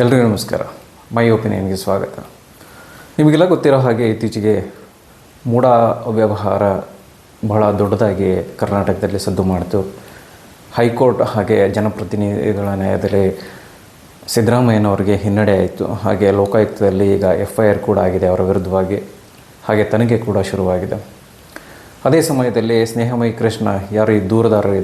ಎಲ್ರಿಗೂ ನಮಸ್ಕಾರ. ಮೈ ಒಪಿನಿಯನ್ಗೆ ಸ್ವಾಗತ. ನಿಮಗೆಲ್ಲ ಗೊತ್ತಿರೋ ಹಾಗೆ ಇತ್ತೀಚೆಗೆ ಮೂಢ ವ್ಯವಹಾರ ಬಹಳ ದೊಡ್ಡದಾಗಿ ಕರ್ನಾಟಕದಲ್ಲಿ ಸದ್ದು ಮಾಡಿತು. ಹೈಕೋರ್ಟ್ ಹಾಗೆ ಜನಪ್ರತಿನಿಧಿಗಳ ನ್ಯಾಯದಲ್ಲಿ ಸಿದ್ದರಾಮಯ್ಯನವರಿಗೆ ಹಿನ್ನಡೆ ಆಯಿತು. ಹಾಗೆ ಲೋಕಾಯುಕ್ತದಲ್ಲಿ ಈಗ ಎಫ್ ಐ ಆರ್ ಕೂಡ ಆಗಿದೆ ಅವರ ವಿರುದ್ಧವಾಗಿ. ಹಾಗೆ ತನಿಖೆ ಕೂಡ ಶುರುವಾಗಿದೆ. ಅದೇ ಸಮಯದಲ್ಲಿ ಸ್ನೇಹಮಯಿ ಕೃಷ್ಣ ಯಾರು ಈ ದೂರದಾರರು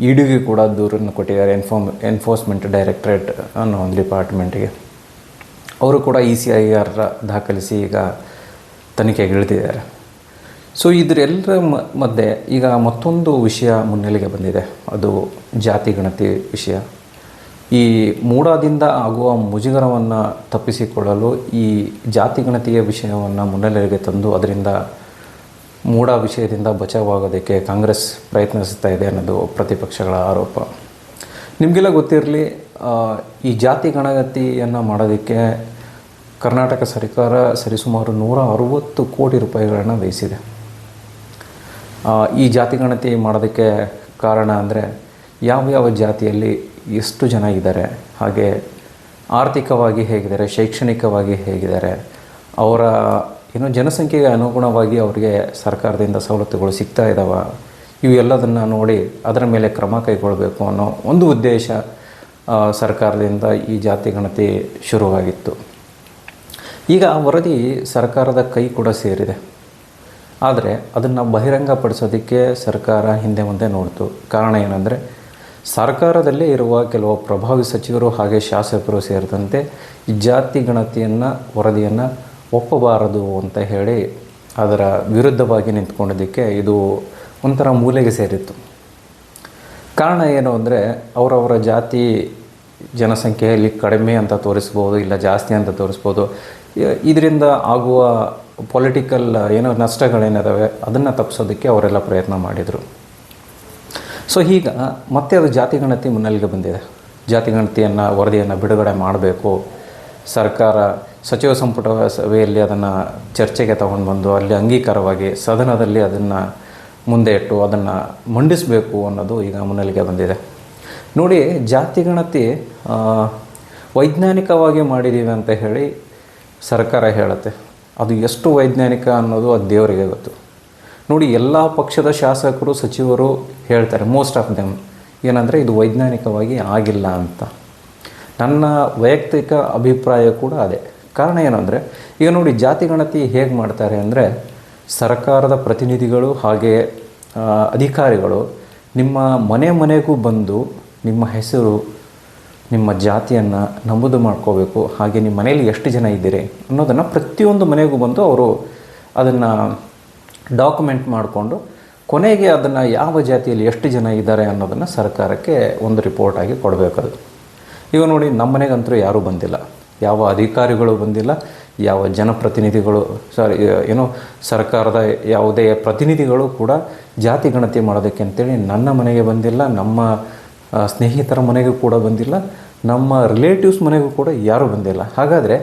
ಇಡಿಗೆ ಕೂಡ ದೂರನ್ನು ಕೊಟ್ಟಿದ್ದಾರೆ. ಎನ್ಫೋಮ್ ಎನ್ಫೋರ್ಸ್ಮೆಂಟ್ ಡೈರೆಕ್ಟರೇಟ್ ಅನ್ನೋ ಒಂದು ಡಿಪಾರ್ಟ್ಮೆಂಟಿಗೆ ಅವರು ಕೂಡ ಇ ಸಿ ಐ ಆರ್ ದಾಖಲಿಸಿ ಈಗ ತನಿಖೆಗೆ ಇಳಿದಿದ್ದಾರೆ. ಸೊ ಇದರೆಲ್ಲರ ಮಧ್ಯೆ ಈಗ ಮತ್ತೊಂದು ವಿಷಯ ಮುನ್ನೆಲೆಗೆ ಬಂದಿದೆ. ಅದು ಜಾತಿ ಗಣತಿ ವಿಷಯ. ಈ ಮೂಡಾದಿಂದ ಆಗುವ ಮುಜುಗರವನ್ನು ತಪ್ಪಿಸಿಕೊಳ್ಳಲು ಈ ಜಾತಿ ಗಣತಿಯ ವಿಷಯವನ್ನು ಮುನ್ನೆಲೆಗೆ ತಂದು ಅದರಿಂದ ಮೂಢ ವಿಷಯದಿಂದ ಬಚಾವಾಗೋದಕ್ಕೆ ಕಾಂಗ್ರೆಸ್ ಪ್ರಯತ್ನಿಸ್ತಾ ಇದೆ ಅನ್ನೋದು ಪ್ರತಿಪಕ್ಷಗಳ ಆರೋಪ. ನಿಮಗೆಲ್ಲ ಗೊತ್ತಿರಲಿ ಈ ಜಾತಿ ಗಣಗತಿಯನ್ನು ಮಾಡೋದಕ್ಕೆ ಕರ್ನಾಟಕ ಸರ್ಕಾರ ಸರಿಸುಮಾರು ನೂರ ಅರುವತ್ತು ಕೋಟಿ ರೂಪಾಯಿಗಳನ್ನು ವಹಿಸಿದೆ ಈ ಜಾತಿ ಗಣತಿ ಮಾಡೋದಕ್ಕೆ ಕಾರಣ ಅಂದರೆ ಯಾವ್ಯಾವ ಜಾತಿಯಲ್ಲಿ ಎಷ್ಟು ಜನ ಇದ್ದಾರೆ, ಹಾಗೆ ಆರ್ಥಿಕವಾಗಿ ಹೇಗಿದ್ದಾರೆ, ಶೈಕ್ಷಣಿಕವಾಗಿ ಹೇಗಿದ್ದಾರೆ, ಅವರ ಏನು ಜನಸಂಖ್ಯೆಗೆ ಅನುಗುಣವಾಗಿ ಅವರಿಗೆ ಸರ್ಕಾರದಿಂದ ಸವಲತ್ತುಗಳು ಸಿಗ್ತಾ ಇದ್ದಾವೆ ಇವೆಲ್ಲದನ್ನು ನೋಡಿ ಅದರ ಮೇಲೆ ಕ್ರಮ ಕೈಗೊಳ್ಳಬೇಕು ಅನ್ನೋ ಒಂದು ಉದ್ದೇಶ ಸರ್ಕಾರದಿಂದ ಈ ಜಾತಿ ಗಣತಿ ಶುರುವಾಗಿತ್ತು. ಈಗ ಆ ವರದಿ ಸರ್ಕಾರದ ಕೈ ಕೂಡ ಸೇರಿದೆ. ಆದರೆ ಅದನ್ನು ಬಹಿರಂಗಪಡಿಸೋದಕ್ಕೆ ಸರ್ಕಾರ ಹಿಂದೆ ಮುಂದೆ ನೋಡ್ತು. ಕಾರಣ ಏನಂದರೆ, ಸರ್ಕಾರದಲ್ಲೇ ಇರುವ ಕೆಲವು ಪ್ರಭಾವಿ ಸಚಿವರು ಹಾಗೆ ಶಾಸಕರು ಸೇರಿದಂತೆ ಈ ಜಾತಿ ಗಣತಿಯನ್ನು, ವರದಿಯನ್ನು ಒಪ್ಪಬಾರದು ಅಂತ ಹೇಳಿ ಅದರ ವಿರುದ್ಧವಾಗಿ ನಿಂತ್ಕೊಂಡಿದ್ದಕ್ಕೆ ಇದು ಒಂಥರ ಮೂಲೆಗೆ ಸೇರಿತ್ತು. ಕಾರಣ ಏನು ಅಂದರೆ ಅವರವರ ಜಾತಿ ಜನಸಂಖ್ಯೆಯಲ್ಲಿ ಕಡಿಮೆ ಅಂತ ತೋರಿಸ್ಬೋದು, ಇಲ್ಲ ಜಾಸ್ತಿ ಅಂತ ತೋರಿಸ್ಬೋದು. ಇದರಿಂದ ಆಗುವ ಪೊಲಿಟಿಕಲ್ ಏನೋ ನಷ್ಟಗಳೇನಿದಾವೆ, ಅದನ್ನು ತಪ್ಪಿಸೋದಕ್ಕೆ ಅವರೆಲ್ಲ ಪ್ರಯತ್ನ ಮಾಡಿದರು. ಸೊ ಈಗ ಮತ್ತೆ ಅದು ಜಾತಿ ಗಣತಿ ಮುನ್ನೆಲೆಗೆ ಬಂದಿದೆ. ಜಾತಿ ಗಣತಿಯನ್ನು, ವರದಿಯನ್ನು ಬಿಡುಗಡೆ ಮಾಡಬೇಕು. ಸರ್ಕಾರ ಸಚಿವ ಸಂಪುಟ ಸಭೆಯಲ್ಲಿ ಅದನ್ನು ಚರ್ಚೆಗೆ ತಗೊಂಡು ಬಂದು ಅಲ್ಲಿ ಅಂಗೀಕಾರವಾಗಿ ಸದನದಲ್ಲಿ ಅದನ್ನು ಮುಂದೆ ಇಟ್ಟು ಅದನ್ನು ಮಂಡಿಸಬೇಕು ಅನ್ನೋದು ಈಗ ಮುನ್ನೆಲೆಗೆ ಬಂದಿದೆ. ನೋಡಿ, ಜಾತಿ ಗಣತಿ ವೈಜ್ಞಾನಿಕವಾಗಿ ಮಾಡಿದ್ದೀವಿ ಅಂತ ಹೇಳಿ ಸರ್ಕಾರ ಹೇಳುತ್ತೆ. ಅದು ಎಷ್ಟು ವೈಜ್ಞಾನಿಕ ಅನ್ನೋದು ಅದು ದೇವರಿಗೆ ಗೊತ್ತು. ನೋಡಿ, ಎಲ್ಲ ಪಕ್ಷದ ಶಾಸಕರು, ಸಚಿವರು ಹೇಳ್ತಾರೆ ಮೋಸ್ಟ್ ಆಫ್ ದೆಮ್ ಏನಂದರೆ ಇದು ವೈಜ್ಞಾನಿಕವಾಗಿ ಆಗಿಲ್ಲ ಅಂತ. ನನ್ನ ವೈಯಕ್ತಿಕ ಅಭಿಪ್ರಾಯ ಕೂಡ ಅದೇ. ಕಾರಣ ಏನು ಅಂದರೆ, ಈಗ ನೋಡಿ ಜಾತಿ ಗಣತಿ ಹೇಗೆ ಮಾಡ್ತಾರೆ ಅಂದರೆ, ಸರ್ಕಾರದ ಪ್ರತಿನಿಧಿಗಳು ಹಾಗೆ ಅಧಿಕಾರಿಗಳು ನಿಮ್ಮ ಮನೆ ಮನೆಗೂ ಬಂದು ನಿಮ್ಮ ಹೆಸರು, ನಿಮ್ಮ ಜಾತಿಯನ್ನು ನಮೂದು ಮಾಡ್ಕೋಬೇಕು, ಹಾಗೆ ನಿಮ್ಮ ಮನೆಯಲ್ಲಿ ಎಷ್ಟು ಜನ ಇದ್ದೀರಿ ಅನ್ನೋದನ್ನು ಪ್ರತಿಯೊಂದು ಮನೆಗೂ ಬಂದು ಅವರು ಅದನ್ನು ಡಾಕ್ಯುಮೆಂಟ್ ಮಾಡಿಕೊಂಡು ಕೊನೆಗೆ ಅದನ್ನು ಯಾವ ಜಾತಿಯಲ್ಲಿ ಎಷ್ಟು ಜನ ಇದ್ದಾರೆ ಅನ್ನೋದನ್ನು ಸರ್ಕಾರಕ್ಕೆ ಒಂದು ರಿಪೋರ್ಟಾಗಿ ಕೊಡಬೇಕದು ಈಗ ನೋಡಿ, ನಮ್ಮ ಮನೆಗಂತೂ ಯಾರೂ ಬಂದಿಲ್ಲ. ಯಾವ ಅಧಿಕಾರಿಗಳು ಬಂದಿಲ್ಲ, ಯಾವ ಜನಪ್ರತಿನಿಧಿಗಳು ಸಾರಿ ಏನು ಸರ್ಕಾರದ ಯಾವುದೇ ಪ್ರತಿನಿಧಿಗಳು ಕೂಡ ಜಾತಿ ಗಣತಿ ಮಾಡೋದಕ್ಕೆ ಅಂತೇಳಿ ನನ್ನ ಮನೆಗೆ ಬಂದಿಲ್ಲ, ನಮ್ಮ ಸ್ನೇಹಿತರ ಮನೆಗೂ ಕೂಡ ಬಂದಿಲ್ಲ, ನಮ್ಮ ರಿಲೇಟಿವ್ಸ್ ಮನೆಗೂ ಕೂಡ ಯಾರೂ ಬಂದಿಲ್ಲ. ಹಾಗಾದರೆ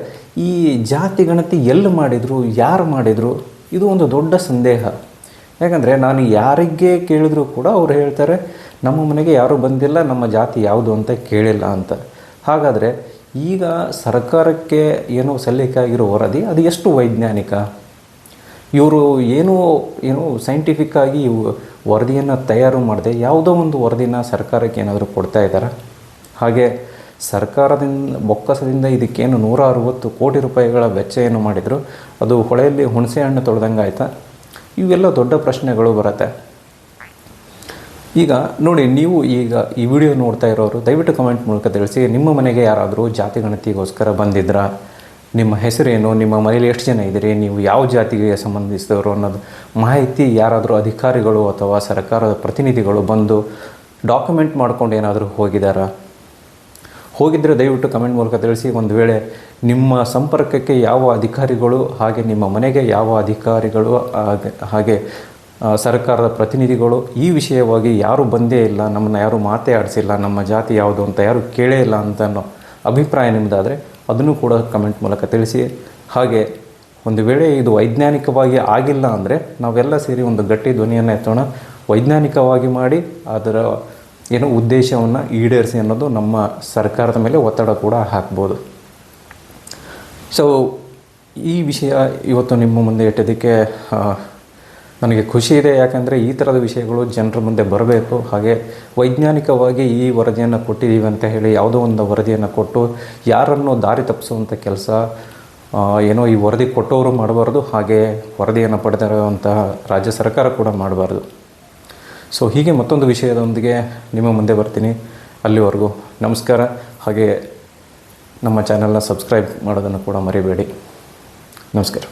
ಈ ಜಾತಿ ಗಣತಿ ಎಲ್ಲಿ ಮಾಡಿದರು, ಯಾರು ಮಾಡಿದರು, ಇದು ಒಂದು ದೊಡ್ಡ ಸಂದೇಹ. ಯಾಕಂದರೆ ನಾನು ಯಾರಿಗೆ ಕೇಳಿದರೂ ಕೂಡ ಅವ್ರು ಹೇಳ್ತಾರೆ, ನಮ್ಮ ಮನೆಗೆ ಯಾರೂ ಬಂದಿಲ್ಲ, ನಮ್ಮ ಜಾತಿ ಯಾವುದು ಅಂತ ಕೇಳಿಲ್ಲ ಅಂತ. ಹಾಗಾದರೆ ಈಗ ಸರ್ಕಾರಕ್ಕೆ ಏನು ಸಲ್ಲಿಕಾಗಿರೋ ವರದಿ, ಅದು ಎಷ್ಟು ವೈಜ್ಞಾನಿಕ? ಇವರು ಏನೋ, ಏನು ಸೈಂಟಿಫಿಕ್ ಆಗಿ ವರದಿಯನ್ನು ತಯಾರು ಮಾಡದೆ, ಯಾವುದೋ ಒಂದು ವರದಿನ ಸರ್ಕಾರಕ್ಕೆ ಏನಾದರೂ ಕೊಡ್ತಾ ಇದ್ದಾರೆ? ಹಾಗೆ ಸರ್ಕಾರದಿಂದ, ಬೊಕ್ಕಸದಿಂದ ಇದಕ್ಕೇನು ನೂರ ಅರವತ್ತು ಕೋಟಿ ರೂಪಾಯಿಗಳ ವೆಚ್ಚ ಏನು ಮಾಡಿದರು, ಅದು ಹೊಳೆಯಲ್ಲಿ ಹುಣಸೆ ಹಣ್ಣು ತೊಳೆದಂಗೆ ಆಯಿತಾ ಇವೆಲ್ಲ ದೊಡ್ಡ ಪ್ರಶ್ನೆಗಳು ಬರುತ್ತೆ. ಈಗ ನೋಡಿ, ನೀವು ಈಗ ಈ ವಿಡಿಯೋ ನೋಡ್ತಾ ಇರೋರು, ದಯವಿಟ್ಟು ಕಮೆಂಟ್ ಮೂಲಕ ತಿಳಿಸಿ, ನಿಮ್ಮ ಮನೆಗೆ ಯಾರಾದರೂ ಜಾತಿ ಗಣತಿಗೋಸ್ಕರ ಬಂದಿದ್ರಾ? ನಿಮ್ಮ ಹೆಸರೇನು? ನಿಮ್ಮ ಮನೇಲಿ ಎಷ್ಟು ಜನ ಇದ್ದೀರಿ? ನೀವು ಯಾವ ಜಾತಿಗೆ ಸಂಬಂಧಿಸಿದವರು ಅನ್ನೋದು ಮಾಹಿತಿ ಯಾರಾದರೂ ಅಧಿಕಾರಿಗಳು ಅಥವಾ ಸರ್ಕಾರದ ಪ್ರತಿನಿಧಿಗಳು ಬಂದು ಡಾಕ್ಯುಮೆಂಟ್ ಮಾಡ್ಕೊಂಡು ಏನಾದರೂ ಹೋಗಿದ್ದಾರಾ ಹೋಗಿದ್ದರೆ ದಯವಿಟ್ಟು ಕಮೆಂಟ್ ಮೂಲಕ ತಿಳಿಸಿ. ಒಂದು ವೇಳೆ ನಿಮ್ಮ ಸಂಪರ್ಕಕ್ಕೆ ಯಾವ ಅಧಿಕಾರಿಗಳು ಹಾಗೆ ನಿಮ್ಮ ಮನೆಗೆ ಯಾವ ಅಧಿಕಾರಿಗಳು ಹಾಗೆ- ಸರ್ಕಾರದ ಪ್ರತಿನಿಧಿಗಳು ಈ ವಿಷಯವಾಗಿ ಯಾರೂ ಬಂದೇ ಇಲ್ಲ, ನಮ್ಮನ್ನು ಯಾರೂ ಮಾತೇ ಆಡಿಸಿಲ್ಲ, ನಮ್ಮ ಜಾತಿ ಯಾವುದು ಅಂತ ಯಾರೂ ಕೇಳೇ ಇಲ್ಲ ಅಂತ ಅನ್ನೋ ಅಭಿಪ್ರಾಯ ನಿಮ್ಮದಾದರೆ ಅದನ್ನು ಕೂಡ ಕಮೆಂಟ್ ಮೂಲಕ ತಿಳಿಸಿ. ಹಾಗೆ ಒಂದು ವೇಳೆ ಇದು ವೈಜ್ಞಾನಿಕವಾಗಿ ಆಗಿಲ್ಲ ಅಂದರೆ ನಾವೆಲ್ಲ ಸೇರಿ ಒಂದು ಗಟ್ಟಿ ಧ್ವನಿಯನ್ನು ಎತ್ತೋಣ. ವೈಜ್ಞಾನಿಕವಾಗಿ ಮಾಡಿ ಅದರ ಏನೋ ಉದ್ದೇಶವನ್ನು ಈಡೇರಿಸಿ ಅನ್ನೋದು ನಮ್ಮ ಸರ್ಕಾರದ ಮೇಲೆ ಒತ್ತಡ ಕೂಡ ಹಾಕ್ಬೋದು. ಸೊ ಈ ವಿಷಯ ಇವತ್ತು ನಿಮ್ಮ ಮುಂದೆ ಇಟ್ಟಿದ್ದಕ್ಕೆ ನನಗೆ ಖುಷಿ ಇದೆ. ಯಾಕಂದರೆ ಈ ಥರದ ವಿಷಯಗಳು ಜನರ ಮುಂದೆ ಬರಬೇಕು. ಹಾಗೆ ವೈಜ್ಞಾನಿಕವಾಗಿ ಈ ವರದಿಯನ್ನು ಕೊಟ್ಟಿದ್ದೀವಿ ಅಂತ ಹೇಳಿ ಯಾವುದೋ ಒಂದು ವರದಿಯನ್ನು ಕೊಟ್ಟು ಯಾರನ್ನು ದಾರಿ ತಪ್ಪಿಸುವಂಥ ಕೆಲಸ ಏನೋ ಈ ವರದಿ ಕೊಟ್ಟವರು ಮಾಡಬಾರ್ದು. ಹಾಗೆ ವರದಿಯನ್ನು ಪಡೆದಿರುವಂತಹ ರಾಜ್ಯ ಸರ್ಕಾರ ಕೂಡ ಮಾಡಬಾರ್ದು. ಸೊ ಹೀಗೆ ಮತ್ತೊಂದು ವಿಷಯದೊಂದಿಗೆ ನಿಮ್ಮ ಮುಂದೆ ಬರ್ತೀನಿ. ಅಲ್ಲಿವರೆಗೂ ನಮಸ್ಕಾರ. ಹಾಗೆ ನಮ್ಮ ಚಾನಲ್ನ ಸಬ್ಸ್ಕ್ರೈಬ್ ಮಾಡೋದನ್ನು ಕೂಡ ಮರಿಬೇಡಿ. ನಮಸ್ಕಾರ.